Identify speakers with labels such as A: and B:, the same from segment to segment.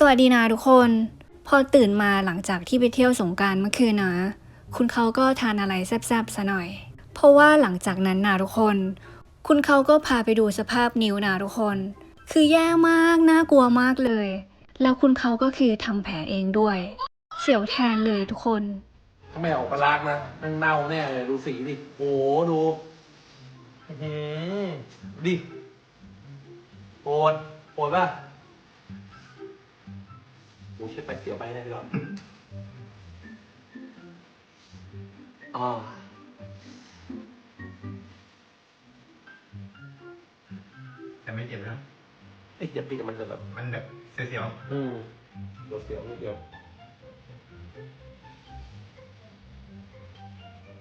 A: สวัสดีนะทุกคน พอตื่นมาหลังจากที่ไปเที่ยวสงการเมื่อคืนนะ คุณเขาก็ทานอะไรแซ่บๆซะหน่อย เพราะว่าหลังจากนั้นนะทุกคน คุณเขาก็พาไปดูสภาพนิ้วนะทุกคน คือแย่มากน่ากลัวมากเลย แล้วคุณเขาก็คือทำแผลเองด้วย เสียวแทนเลยทุกคน
B: ถ้าไม่ออกปลาลากนะนั่งเน่าแน่เลยดูสีดิโอ้โหดูอื้อหือดิโปดโปดป่ะ โอ้เช็ดไปเสียวไปแน่พี่ก่อนอ๋อ
C: แต่ไม่เจ็บนะ
B: ไอ้ยอย่าปีกมันจะแบบ
C: มันแบบเสียว
B: อืมเดี๋ยวเสียวนิดเดียว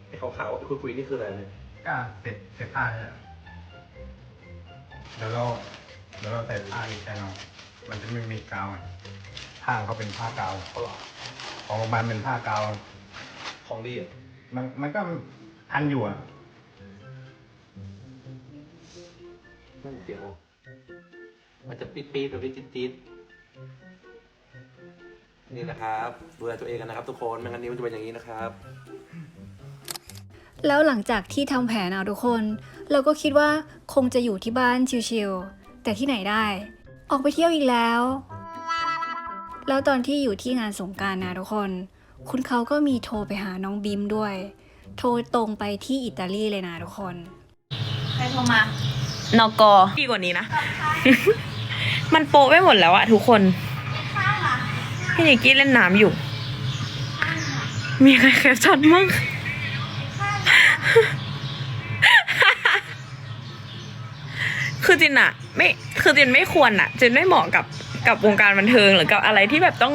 B: ไอ้ขาวๆไอ้คุยๆนี่คืออะไรเนี่ย
C: ๆก็เสร็จเสร็จผ้าแล้วแล้วเราแล้วเราใส่ผ้าอีกแค่เรามันจะไม่มีกาวอะ ผ้าเขาเป็นผ้ากาว
B: เขาหรอ
C: ของโรงพยาบาลเป็นผ้ากาว
B: ของดีอะ
C: มันมันก็ทันอยู่อะ
B: นั่นเสียว มันจะปี๊ดปี๊ดแบบนี้จี๊ดจี๊ดนี่นะครับดูแลตัวเองกันนะครับ ทุกคนไม่งั้นนิ้วมันจะเป็นอย่างนี้นะครับ
A: แล้วหลังจากที่ทำแผลนะทุกคน เราก็คิดว่าคงจะอยู่ที่บ้านชิลๆแต่ที่ไหนได้ ออกไปเที่ยวอีกแล้ว แล้วตอนที่อยู่ที่งานสงกรารนะทุกคน คุณเขาก็มีโทรไปหาน้องบิมด้วย โทรตรงไปที่อิตาลีเลยนะทุกคน
D: ใครโทรมา
E: นกดีกว่านี้นะ มันโปะไปหมดแล้วอะทุกคน พี่นิกกี้เล่นน้ำอยู่ มีใครแคปชั่นมั่งคือจินอะไม่ คือจินไม่ควรอะจินไม่เหมาะกับ กับวงการบันเทิงหรือกับอะไรที่แบบต้อง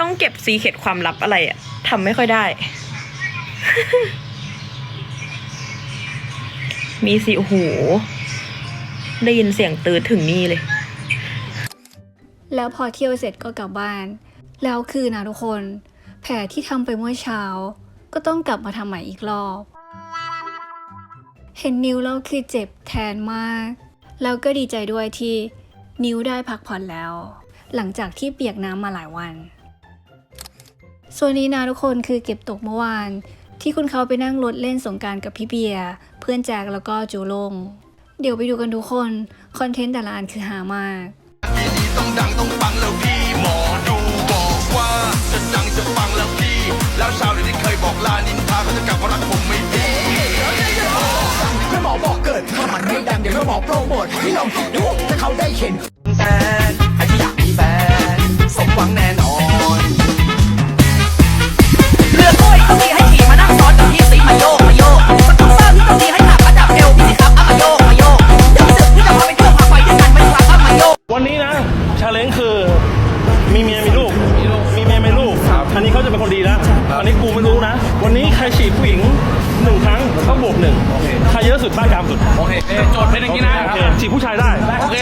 E: ต้องเก็บซีเคตความลับอะไรอะทำไม่ค่อยได้ มีสิโอ้โหได้ยินเสียงตืดถึงนี่เลย
A: แล้วพอเที่ยวเสร็จก็กลับบ้าน แล้วคือนะทุกคน แผลที่ทำไปเมื่อเช้า ก็ต้องกลับมาทำใหม่อีกรอบ เห็นนิ้วแล้วคือเจ็บแทนมาก แล้วก็ดีใจด้วยที่นิ้วได้พักผ่อนแล้ว หลังจากที่เปียกน้ำมาหลายวัน ส่วนนี้นะทุกคนคือเก็บตกเมื่อวาน ที่คุณเขาไปนั่งรถเล่นสงการกับพี่เบียร์เพื่อนแจ็คแล้วก็จูลง เดี๋ยวไปดูกันทุกคน คอนเทนต์แต่ละอันคือหามาก
F: ต้องดังต้องปังแล้วพี่หมอดูบอกว่าจะดังจะปังแล้วพี่แล้วชาวเน็ตที่เคยบอกลานินทาเขาจะกลับมารักผมไม่ดี
G: แม่หมอบอกเกิดถ้ามันไม่ดังเดี๋ยวแม่หมอโปรโมทให้ลองคิดดูถ้าเขาได้เห็น ร
H: ฉีดผู้หญิงหนึ่งครั้งก็บวกหนึ่งใครเยอะสุดบ้านกลางสุด
B: โอเคเอ้ยโจทย์เป็นอย่างนี้นะ
H: โอเคฉีดผู้ชายได้
B: โอเค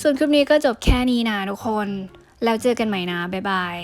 A: ส่วนคลิปนี้ก็จบแค่นี้นะทุกคน แล้วเจอกันใหม่นะบ๊ายบาย